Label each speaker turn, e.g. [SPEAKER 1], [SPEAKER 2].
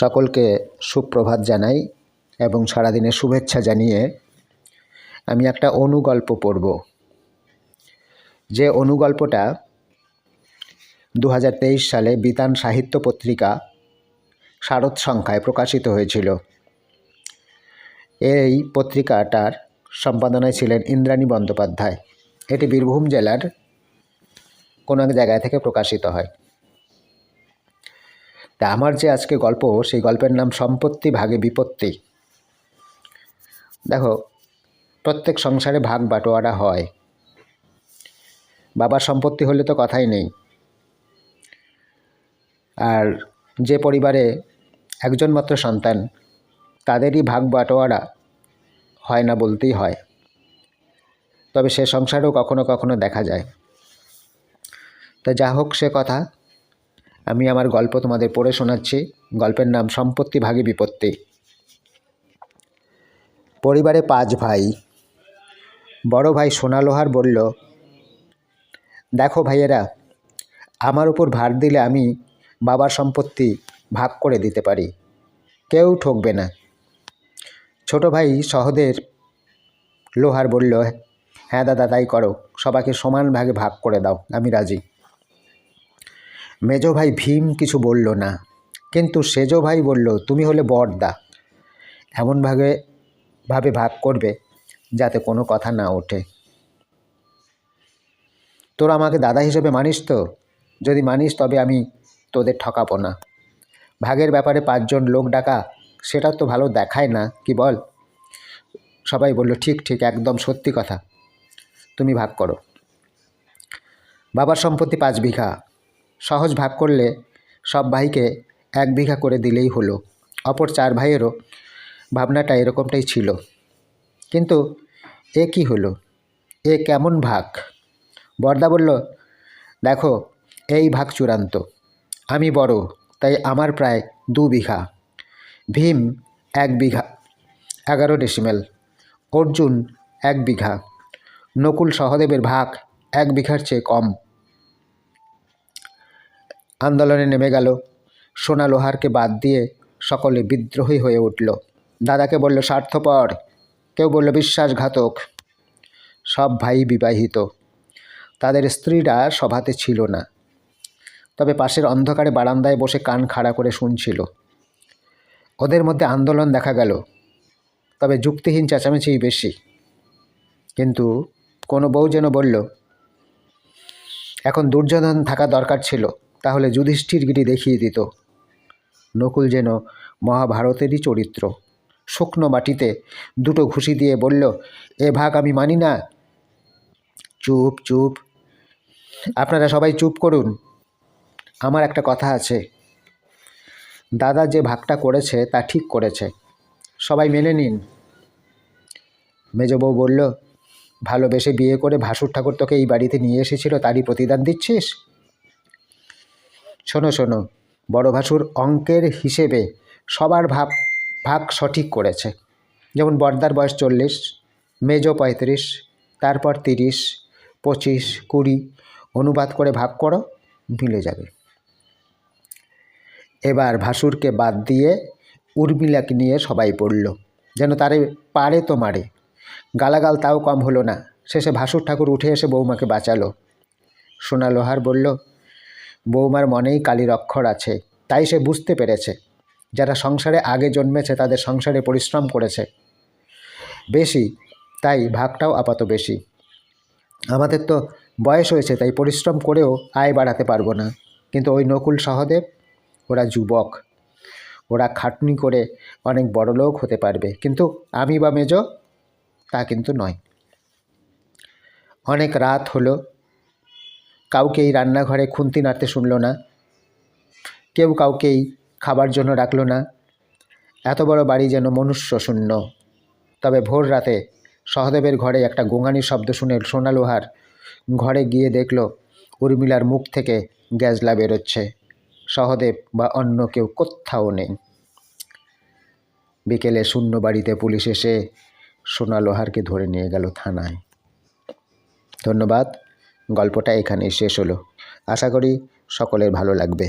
[SPEAKER 1] সকলকে সুপ্রভাত জানাই এবং সারাদিনের শুভেচ্ছা জানিয়ে আমি একটা অনুগল্প পড়ব। যে অনুগল্পটা দু হাজার তেইশ সালে বিতান সাহিত্য পত্রিকা শারদ সংখ্যায় প্রকাশিত হয়েছিল। এই পত্রিকাটার সম্পাদনায় ছিলেন ইন্দ্রাণী বন্দ্যোপাধ্যায়। এটি বীরভূম জেলার কোনো এক জায়গা থেকে প্রকাশিত হয়। তা আমার যে আজকে গল্প, সেই গল্পের নাম সম্পত্তি ভাগে বিপত্তি। দেখো, প্রত্যেক সংসারে ভাগ বাটোয়ারা হয়। বাবার সম্পত্তি হলে তো কথাই নেই। আর যে পরিবারে একজন মাত্র সন্তান, তাদেরই ভাগ বাটোয়ারা হয় না বলতেই হয়। তবে সে সংসারেও কখনো কখনো দেখা যায়। তা যা হোক সে কথা আমি আমার গল্প তোমাদের পড়ে শোনাচ্ছি। গল্পের নাম সম্পত্তি ভাগে বিপত্তি। পরিবারে পাঁচ ভাই। বড় ভাই সোনালোহার বলল, দেখো ভাইয়েরা, আমার উপর ভার দিলে আমি বাবার সম্পত্তি ভাগ করে দিতে পারি। কেউ ঠকবে না। ছোট ভাই সহদের লোহার বলল হ্যাঁ দাদা, তাই করো। সবাইকে সমান ভাগে ভাগ করে দাও। আমি রাজি। মেজো ভাই ভীম কিছু বলল না। কিন্তু সেজো ভাই বলল, তুমি হলে বড়দা এমনভাবে ভাবে ভাগ করবে যাতে কোনো কথা না ওঠে। তোরা আমাকে দাদা হিসেবে মানিস তো? যদি মানিস তবে আমি তোদের ঠকাবো না। ভাগের ব্যাপারে পাঁচজন লোক ডাকা, সেটা তো ভালো দেখায় না, কি বল? সবাই বলল, ঠিক ঠিক, একদম সত্যি কথা। তুমি ভাগ করো। বাবার সম্পত্তি পাঁচ বিঘা। সহজ ভাগ করলে সব ভাইকে এক বিঘা করে দিলেই হলো। অপর চার ভাইয়েরও ভাবনাটা এরকমটাই ছিল। কিন্তু এ কি হলো? এ কেমন ভাগ? বর্দা বলল, দেখো, এই ভাগ চূড়ান্ত। আমি বড়, তাই আমার প্রায় দু বিঘা। ভীম এক বিঘা, এগারো ডেসিমেল অর্জুন এক বিঘা। নকুল সহদেবের ভাগ এক বিঘার চেয়ে কম। আন্দোলনে নেমে গেল। সোনা লোহারকে বাদ দিয়ে সকলে বিদ্রোহী হয়ে উঠল। দাদাকে বলল, স্বার্থপর। কেউ বলল, বিশ্বাসঘাতক। সব ভাই বিবাহিত। তাদের স্ত্রীরা সভাতে ছিল না। তবে পাশের অন্ধকারে বারান্দায় বসে কান খাড়া করে শুনছিল। ওদের মধ্যে আন্দোলন দেখা গেল। তবে যুক্তিহীন চেঁচামেচিই বেশি। কিন্তু কোনো বউ যেন বলল, এখন দুর্যোধন থাকা দরকার ছিল। তাহলে যুধিষ্ঠিরগিরি দেখিয়ে দিত। নকুল যেন মহাভারতেরই চরিত্র। শুকনো মাটিতে দুটো ঘুষি দিয়ে বলল, এ ভাগ আমি মানি না। চুপ চুপ। আপনারা সবাই চুপ করুন। আমার একটা কথা আছে। দাদা যে ভাগটা করেছে, তা ঠিক করেছে। সবাই মেনে নিন। মেজবউ বলল, ভালোবেসে বিয়ে করে ভাসুর ঠাকুর তোকে এই বাড়িতে নিয়ে এসেছিল, তারই প্রতিদান দিচ্ছিস? শোনো শোনো, বড় ভাসুর অঙ্কের হিসেবে সবার ভাব, ভাগ সঠিক করেছে। যেমন বর্দার বয়স চল্লিশ, মেজো পঁয়ত্রিশ, তারপর তিরিশ, পঁচিশ, কুড়ি, অনুবাদ করে ভাগ করো, মিলে যাবে। এবার ভাসুরকে বাদ দিয়ে উর্মিলাকে নিয়ে সবাই পড়ল। যেন তারে পারে তো মারে। গালাগাল তাও কম হলো না। শেষে ভাসুর ঠাকুর উঠে এসে বৌমাকে বাঁচালো। সোনা লোহার বলল বৌমার মনেই কালির অক্ষর আছে, তাই সে বুঝতে পেরেছে। যারা সংসারে আগে জন্মেছে তাদের সংসারে পরিশ্রম করেছে। বেশি, তাই ভাগটাও আপাত বেশি। আমাদের তো বয়স হয়েছে, তাই পরিশ্রম করেও আয় বাড়াতে পারব না। কিন্তু ওই নকুল সহদেব, ওরা যুবক। ওরা খাটনি করে অনেক বড় লোক হতে পারবে, কিন্তু আমি বা মেজ তা কিন্তু নয়। অনেক রাত হলো কাউকেই রান্নাঘরে খুন্তি নাড়তে শুনল না। কেউ কাউকেই খাবার জন্য ডাকল না। এত বড় বাড়ি যেন মনুষ্য শূন্য তবে ভোর রাতে সহদেবের ঘরে একটা গোঙানির শব্দ শুনে সোনালোহার ঘরে গিয়ে দেখল, উর্মিলার মুখ থেকে গ্যাজলা বেরোচ্ছে। সহদেব বা অন্য কেউ কোথাও নেই। বিকেলে শূন্য বাড়িতে পুলিশ এসে সোনালোহারকে ধরে নিয়ে গেল থানায়। ধন্যবাদ। গল্পটা এখানেই শেষ হলো। আশা করি সকলের ভালো লাগবে।